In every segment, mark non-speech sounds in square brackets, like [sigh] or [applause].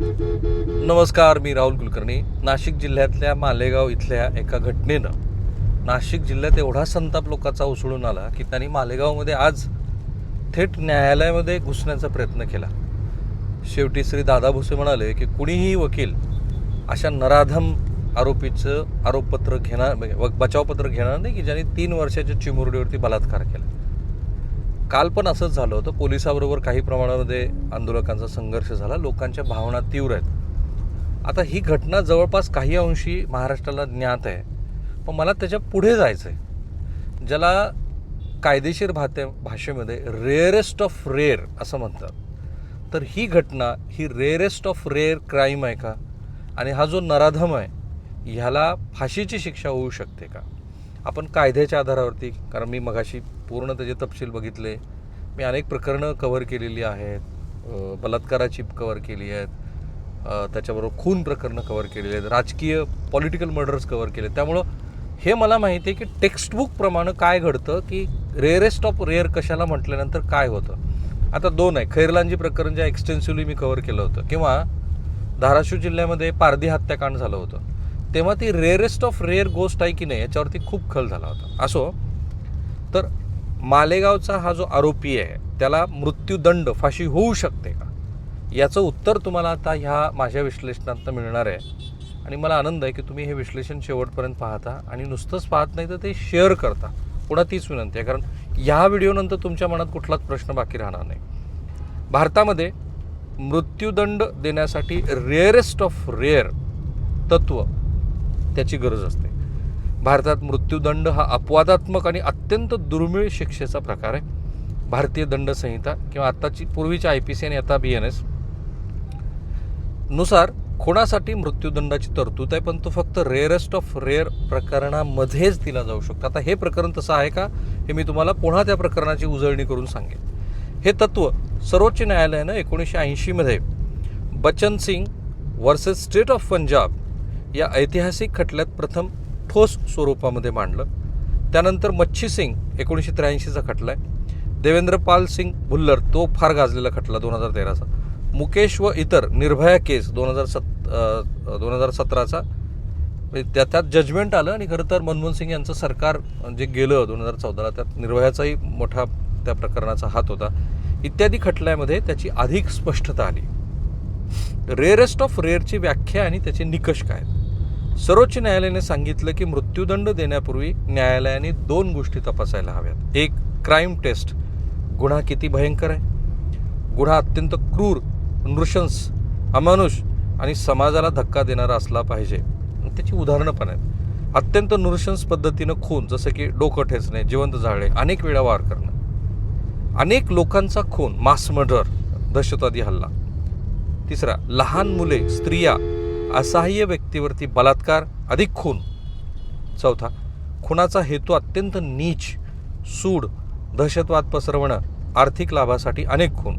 नमस्कार मी राहुल कुलकर्णी. नाशिक जिल्ह्यातल्या मालेगाव इथल्या एका घटनेनं नाशिक जिल्ह्यात एवढा संताप लोकांचा उसळून आला की त्यांनी मालेगावमध्ये आज थेट न्यायालयामध्ये घुसण्याचा प्रयत्न केला. शेवटी श्री दादा भुसे म्हणाले की कुणीही वकील अशा नराधम आरोपीचं आरोपपत्र घेणार म्हणजे व- बचावपत्र घेणार नाही की ज्यांनी तीन वर्षाच्या चिमुरडीवरती बलात्कार केला. काल पण असंच झालं होतं. पोलिसाबरोबर काही प्रमाणामध्ये आंदोलकांचा संघर्ष झाला. लोकांच्या भावना तीव्र आहेत. आता ही घटना जवळपास काही अंशी महाराष्ट्राला ज्ञात आहे. पण मला त्याच्या पुढे जायचं आहे ज्याला कायदेशीर भाते भाषेमध्ये रेअरेस्ट ऑफ रेअर असं म्हणतात. तर ही घटना ही रेअरेस्ट ऑफ रेअर क्राईम आहे का? आणि हा जो नराधम आहे ह्याला फाशीची शिक्षा होऊ शकते का? आपण कायद्याच्या आधारावरती कारण मी मगाशी पूर्ण त्याचे तपशील बघितले. मी अनेक प्रकरणं कव्हर केलेली आहेत. बलात्काराची कव्हर केली आहेत. त्याच्याबरोबर खून प्रकरणं कव्हर केलेली आहेत. राजकीय पॉलिटिकल मर्डर्स कव्हर केले त्यामुळं हे मला माहिती आहे की टेक्स्टबुकप्रमाणे काय घडतं की रेअरेस्ट ऑफ रेअर कशाला म्हटल्यानंतर काय होतं. आता दोन आहे. खैरलांजी प्रकरण ज्या एक्सटेन्सिव्हली मी कव्हर केलं होतं. किंवा धाराशिव जिल्ह्यामध्ये पारधी हत्याकांड झालं होतं. तेव्हा ती रेअरेस्ट ऑफ रेअर गोष्ट आहे की नाही याच्यावरती खूप खल झाला होता. असो तर मालेगावचा हा जो आरोपी आहे त्याला मृत्यूदंड फाशी होऊ शकते का? याचं उत्तर तुम्हाला आता ह्या माझ्या विश्लेषणातनं मिळणार आहे. आणि मला आनंद आहे की तुम्ही हे विश्लेषण शेवटपर्यंत पाहता आणि नुसतंच पाहत नाही तर ते शेअर करता. पुन्हा तीच विनंती आहे कारण ह्या व्हिडिओनंतर तुमच्या मनात कुठलाच प्रश्न बाकी राहणार नाही. भारतामध्ये मृत्यूदंड देण्यासाठी रेअरेस्ट ऑफ रेअर तत्व त्याची गरज असते. भारतात मृत्यूदंड हा अपवादात्मक आणि अत्यंत दुर्मिळ शिक्षेचा प्रकार आहे. भारतीय दंड संहिता किंवा आत्ताची पूर्वीच्या आय पी सी आणि आता बी एन एसनुसार खुणासाठी मृत्यूदंडाची तरतूद आहे पण तो फक्त रेअरेस्ट ऑफ रेअर प्रकरणामध्येच दिला जाऊ शकतो. आता हे प्रकरण तसं आहे का? हे मी तुम्हाला पुन्हा त्या प्रकरणाची उजळणी करून सांगेन. हे तत्व सर्वोच्च न्यायालयानं एकोणीसशे ऐंशीमध्ये Bachan Singh versus state of Punjab या ऐतिहासिक खटल्यात प्रथम ठोस स्वरूपामध्ये मांडलं. त्यानंतर मच्छी सिंग एकोणीसशे त्र्याऐंशीचा खटला आहे देवेंद्र पाल सिंग भुल्लर तो फार गाजलेला खटला दोन हजार तेराचा. मुकेश व इतर निर्भया केस दोन हजार सत दोन हजार सतराचा. म्हणजे त्या त्यात जजमेंट आलं आणि खरं तर मनमोहन सिंग यांचं सरकार जे गेलं दोन हजार चौदाला त्यात निर्भयाचाही मोठा त्या प्रकरणाचा हात होता. इत्यादी खटल्यामध्ये त्याची अधिक स्पष्टता आली. रेअरेस्ट ऑफ रेअरची व्याख्या आणि त्याचे निकष काय आहेत? सर्वोच्च न्यायालयाने सांगितलं की मृत्यूदंड देण्यापूर्वी न्यायालयाने दोन गोष्टी तपासायला हव्यात. एक क्राईम टेस्ट गुन्हा किती भयंकर आहे? गुन्हा अत्यंत क्रूर नृशंस अमानुष आणि समाजाला धक्का देणारा असला पाहिजे. त्याची उदाहरणं पण आहेत. अत्यंत नृशंस पद्धतीनं खून जसं की डोकं ठेचणे जिवंत जाळणे अनेक वेळा वार करणं. अनेक लोकांचा खून मास मर्डर दहशतवादी हल्ला. तिसरा लहान मुले स्त्रिया असहाय्य व्यक्तीवरती बलात्कार अधिक खून. चौथा खुनाचा हेतू अत्यंत नीच सूड दहशतवाद पसरवणं आर्थिक लाभासाठी अनेक खून.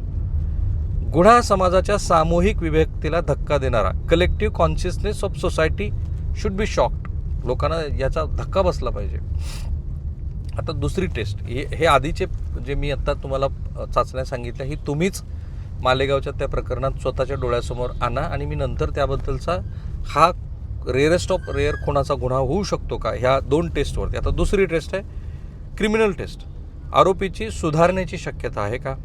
गुन्हा समाजाच्या सामूहिक विभक्तीला धक्का देणारा collective consciousness of society should be shocked लोकांना याचा धक्का बसला पाहिजे. आता दुसरी टेस्ट हे हे आधीचे जे मी आत्ता तुम्हाला चाचण्या सांगितल्या ही तुम्हीच मालेगावच्या त्या प्रकरणात स्वतःच्या डोळ्यासमोर आणा आणि मी नंतर त्याबद्दलचा हा रेअरेस्ट ऑफ रेअर कोणाचा गुन्हा होऊ शकतो का? ह्या दोन टेस्टवरती आता दुसरी टेस्ट आहे क्रिमिनल टेस्ट आरोपीची सुधारण्याची शक्यता आहे का?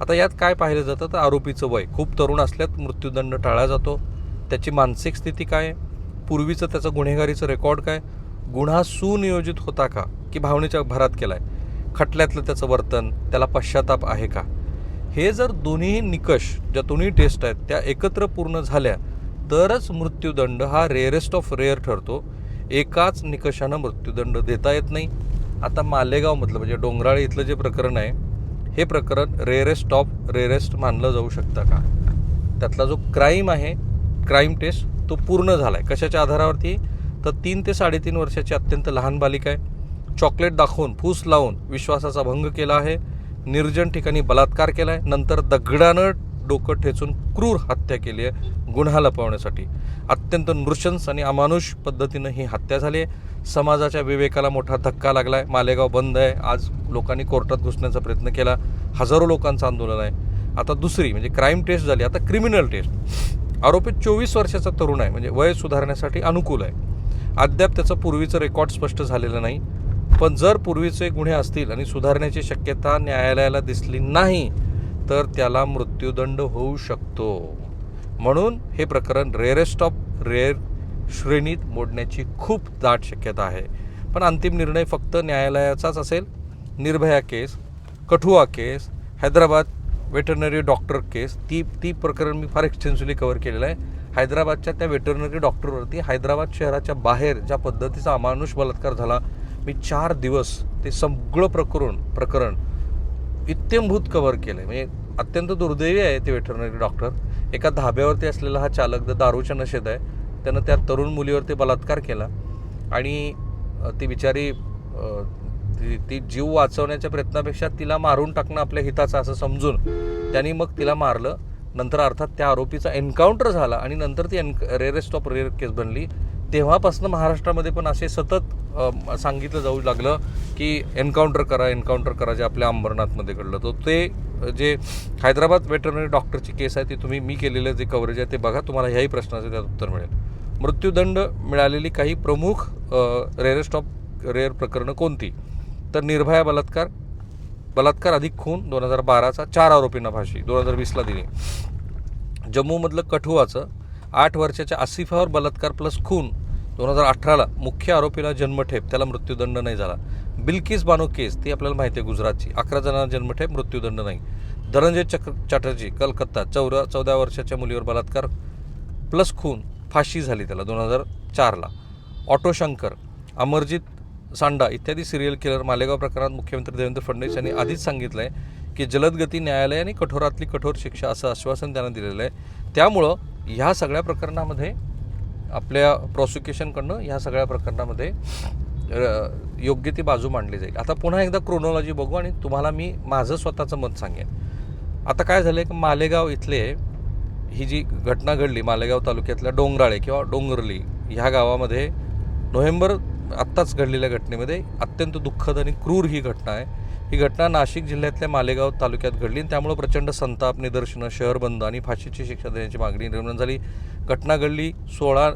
आता यात काय पाहिलं जातं? तर आरोपीचं वय. खूप तरुण असल्यात मृत्यूदंड टाळला जातो. त्याची मानसिक स्थिती काय? पूर्वीचं त्याचं गुन्हेगारीचं रेकॉर्ड काय? गुन्हा सुनियोजित होता का? की भावनेच्या भरात केला आहे खटल्यातलं त्याचं वर्तन त्याला पश्चाताप आहे का? हे जर दोन्ही निकष ज्या दोन्ही टेस्ट आहेत त्या एकत्र पूर्ण झाल्या तरच मृत्यूदंड हा रेअरेस्ट ऑफ रेअर ठरतो. एकाच निकषानं मृत्यूदंड देता येत नाही. आता मालेगावमधलं म्हणजे डोंगराळे इथलं जे प्रकरण आहे हे प्रकरण रेअरेस्ट ऑफ रेअरेस्ट मानलं जाऊ शकतं का? त्यातला जो क्राईम आहे क्राईम टेस्ट तो पूर्ण झाला आहे कशाच्या आधारावरती? तर तीन ते साडेतीन वर्षाची अत्यंत लहान बालिका आहे. चॉकलेट दाखवून फूस लावून विश्वासाचा भंग केला आहे. निर्जन ठिकाणी बलात्कार केला आहे नंतर दगडानं डोकं ठेचून क्रूर हत्या केली आहे गुन्हा लपवण्यासाठी. अत्यंत नृशंस आणि अमानुष पद्धतीनं ही हत्या झाली आहे. समाजाच्या विवेकाला मोठा धक्का लागला आहे मालेगाव बंद आहे. आज लोकांनी कोर्टात घुसण्याचा प्रयत्न केला. हजारो लोकांचं आंदोलन आहे. आता दुसरी म्हणजे क्राईम टेस्ट झाली. आता क्रिमिनल टेस्ट आरोपी चोवीस वर्षाचा तरुण आहे. म्हणजे वय सुधारण्यासाठी अनुकूल आहे. अद्याप त्याचं पूर्वीचं रेकॉर्ड स्पष्ट झालेलं नाही. पण जर पूर्वीचे गुन्हे असतील आणि सुधारण्याची शक्यता न्यायालयाला दिसली नाही तर त्याला मृत्यूदंड होऊ शकतो. म्हणून हे प्रकरण रेअरेस्ट ऑफ रेअर श्रेणीत मोडण्याची खूप दाट शक्यता आहे. पण अंतिम निर्णय फक्त न्यायालयाचाच असेल? Nirbhaya case Kathua case Hyderabad veterinary doctor case ती ती प्रकरण मी फार एक्सटेन्सिव्हली कव्हर केलेलं आहे. हैदराबादच्या त्या वेटरनरी डॉक्टरवरती हैदराबाद शहराच्या बाहेर ज्या पद्धतीचा अमानुष बलात्कार झाला मी चार दिवस ते सगळं प्रकरण प्रकरण इत्यंभूत कव्हर केलं आहे म्हणजे अत्यंत दुर्दैवी आहे ते वेटरनरी डॉक्टर एका धाब्यावरती असलेला हा चालक द दारूच्या नशेत आहे त्यानं त्या तरुण मुलीवरती बलात्कार केला. आणि ती बिचारी ती ती जीव वाचवण्याच्या प्रयत्नापेक्षा तिला मारून टाकणं आपल्या हिताचं असं समजून त्यांनी मग तिला मारलं. नंतर अर्थात त्या आरोपीचा एन्काउंटर झाला आणि नंतर ती an rarest of rare case बनली. तेव्हापासून महाराष्ट्रामध्ये पण असे सतत सांगितलं जाऊ लागलं की एन्काउंटर करा एन्काउंटर करा जे आपल्या अंबरनाथमध्ये घडलं. तर ते जे हैदराबाद वेटरनरी डॉक्टरची केस आहे ती तुम्ही मी केलेलं जे कव्हरेज आहे ते बघा तुम्हाला ह्याही प्रश्नाचं त्यात उत्तर मिळेल. मृत्यूदंड मिळालेली काही प्रमुख रेअरेस्ट ऑफ रेअर प्रकरणं कोणती? तर निर्भया बलात्कार बलात्कार अधिक खून दोन हजार बाराचा चार आरोपींना फाशी दोन हजार वीसला दिली. जम्मूमधलं कठुआचं आठ वर्षाच्या आसिफावर बलात्कार प्लस खून दोन हजार अठराला मुख्य आरोपीला जन्मठेप त्याला मृत्यूदंड नाही झाला. बिल्किस बानो केस ती आपल्याला माहिती आहे गुजरातची. अकरा जणांना जन्मठेप मृत्यूदंड नाही. धनंजय चक्र चॅटर्जी कलकत्ता चौदा चौदा वर्षाच्या मुलीवर बलात्कार प्लस खून फाशी झाली त्याला दोन हजार चारला. ऑटो शंकर अमरजित सांडा इत्यादी सिरियल किलर मालेगाव प्रकरणात मुख्यमंत्री देवेंद्र फडणवीस यांनी आधीच सांगितलं आहे की जलदगती न्यायालय आणि कठोरातली कठोर शिक्षा असं आश्वासन त्यांना दिलेलं आहे. त्यामुळं ह्या सगळ्या प्रकरणामध्ये आपल्या प्रॉसिक्युशनकडनं ह्या सगळ्या प्रकरणामध्ये योग्य ती बाजू मांडली जाईल. आता पुन्हा एकदा क्रोनॉलॉजी बघू आणि तुम्हाला मी माझं स्वतःचं मत सांगेन. आता काय झालं की मालेगाव इथले ही जी घटना घडली मालेगाव तालुक्यातल्या डोंगराळे किंवा डोंगरली ह्या गावामध्ये नोव्हेंबर आत्ताच घडलेल्या घटनेमध्ये अत्यंत दुःखद आणि क्रूर ही घटना आहे. ही घटना नाशिक जिल्ह्यातल्या मालेगाव तालुक्यात घडली त्यामुळे त्यामुळं प्रचंड संताप निदर्शनं शहर बंद आणि फाशीची शिक्षा देण्याची मागणी निर्माण झाली. घटना घडली सोळा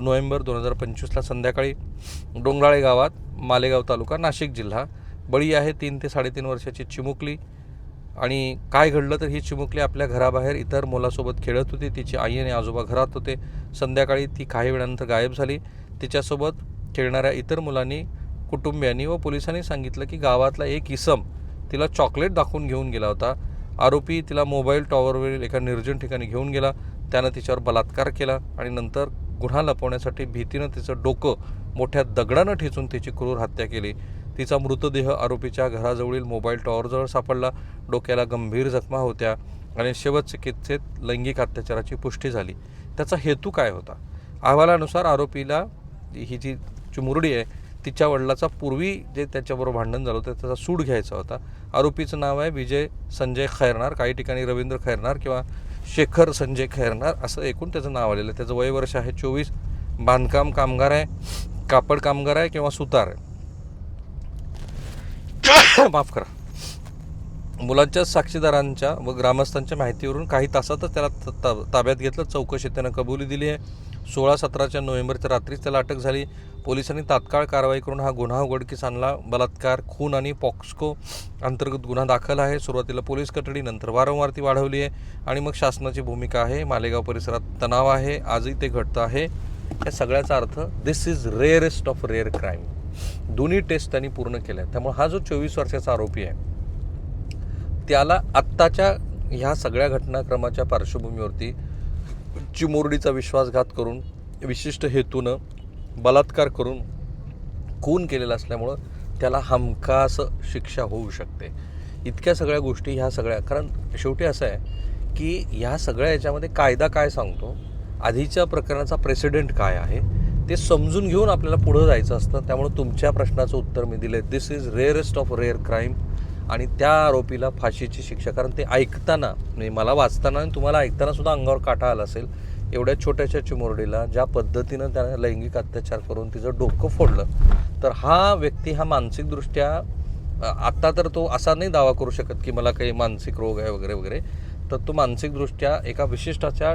नोव्हेंबर दोन हजार पंचवीसला संध्याकाळी डोंगराळे गावात मालेगाव तालुका नाशिक जिल्हा. बळी आहे तीन ते साडेतीन वर्षाची चिमुकली आणि काय घडलं तर ही चिमुकली आपल्या घराबाहेर इतर मुलासोबत खेळत होती. तिची आई आणि आजोबा घरात होते. संध्याकाळी ती काही वेळानंतर गायब झाली. तिच्यासोबत खेळणाऱ्या इतर मुलांनी कुटुंबियांनी व पोलिसांनी सांगितलं की गावातला एक इसम तिला चॉकलेट दाखवून घेऊन गेला होता. आरोपी तिला मोबाईल टॉवरवरील एका निर्जन ठिकाणी घेऊन गेला. त्यानं तिच्यावर बलात्कार केला आणि नंतर गुन्हा लपवण्यासाठी भीतीनं तिचं डोकं मोठ्या दगडानं ठेचून तिची क्रूर हत्या केली. तिचा मृतदेह आरोपीच्या घराजवळील मोबाईल टॉवरजवळ सापडला. डोक्याला गंभीर जखमा होत्या आणि शवचिकित्सेत लैंगिक अत्याचाराची पुष्टी झाली. त्याचा हेतू काय होता? अहवालानुसार आरोपीला ही जी चिमुरडी आहे तिच्या वडिलाचा पूर्वी जे त्याच्याबरोबर भांडण झालं होतं त्याचा सूड घ्यायचा होता. आरोपीचं नाव आहे विजय संजय खैरनार. काही ठिकाणी रवींद्र खैरनार किंवा शेखर संजय खैरनार असं एकूण त्याचं नाव आलेलं आहे. त्याचं वय वर्ष आहे चोवीस. बांधकाम कामगार आहे कापड कामगार आहे किंवा सुतार आहे. [coughs] माफ करा. मुलांच्या साक्षीदारांच्या व ग्रामस्थांच्या माहितीवरून काही तासातच त्याला ताब्यात घेतलं. चौकशी त्यानं कबुली दिली आहे. सोळा सतराच्या नोव्हेंबरच्या रात्रीच त्याला अटक झाली. पोलिसांनी तात्काळ कारवाई करून हा गुन्हा उघडकीस आणला बलात्कार खून आणि पॉक्सको अंतर्गत गुन्हा दाखल आहे. सुरुवातीला पोलीस कटडी नंतर वारंवार ती वाढवली आहे आणि मग शासनाची भूमिका आहे. मालेगाव परिसरात तणाव आहे. आजही ते घडतं आहे. या सगळ्याचा अर्थ this is rarest of rare crime दोन्ही टेस्ट त्यांनी पूर्ण केल्या त्यामुळे हा जो चोवीस वर्षाचा आरोपी आहे त्याला आत्ताच्या ह्या सगळ्या घटनाक्रमाच्या पार्श्वभूमीवरती चिमुरडीचा विश्वासघात करून विशिष्ट हेतूनं बलात्कार करून खून केलेला असल्यामुळं त्याला हमखास शिक्षा होऊ शकते. इतक्या सगळ्या गोष्टी ह्या सगळ्या कारण शेवटी असं आहे की ह्या सगळ्या याच्यामध्ये कायदा काय सांगतो? आधीच्या प्रकरणाचा प्रेसिडेंट काय आहे? ते समजून घेऊन आपल्याला पुढं जायचं असतं. त्यामुळे तुमच्या प्रश्नाचं उत्तर मी दिलं this is rarest of rare crime आणि त्या आरोपीला फाशीची शिक्षा कारण ते ऐकताना म्हणजे मला वाचताना आणि तुम्हाला ऐकताना सुद्धा अंगावर काटा आला असेल एवढ्या छोट्याशा चिमुरडीला ज्या पद्धतीनं त्यानं लैंगिक अत्याचार करून तिचं डोकं फोडलं तर हा व्यक्ती हा मानसिकदृष्ट्या आत्ता तर तो असा नाही दावा करू शकत की मला काही मानसिक रोग आहे वगैरे वगैरे तर तो मानसिकदृष्ट्या एका विशिष्टाच्या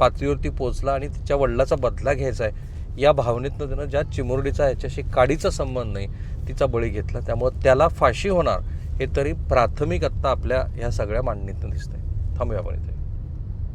पातळीवरती पोचला आणि तिच्या वडिलाचा बदला घ्यायचा आहे. या भावनेतनं त्यानं ज्या चिमुरडीचा ह्याच्याशी काडीचा संबंध नाही तिचा बळी घेतला त्यामुळं त्याला फाशी होणार हे तरी प्राथमिक आत्ता आपल्या ह्या सगळ्या मांडणीतून दिसतंय. थांबूया आपण इथे.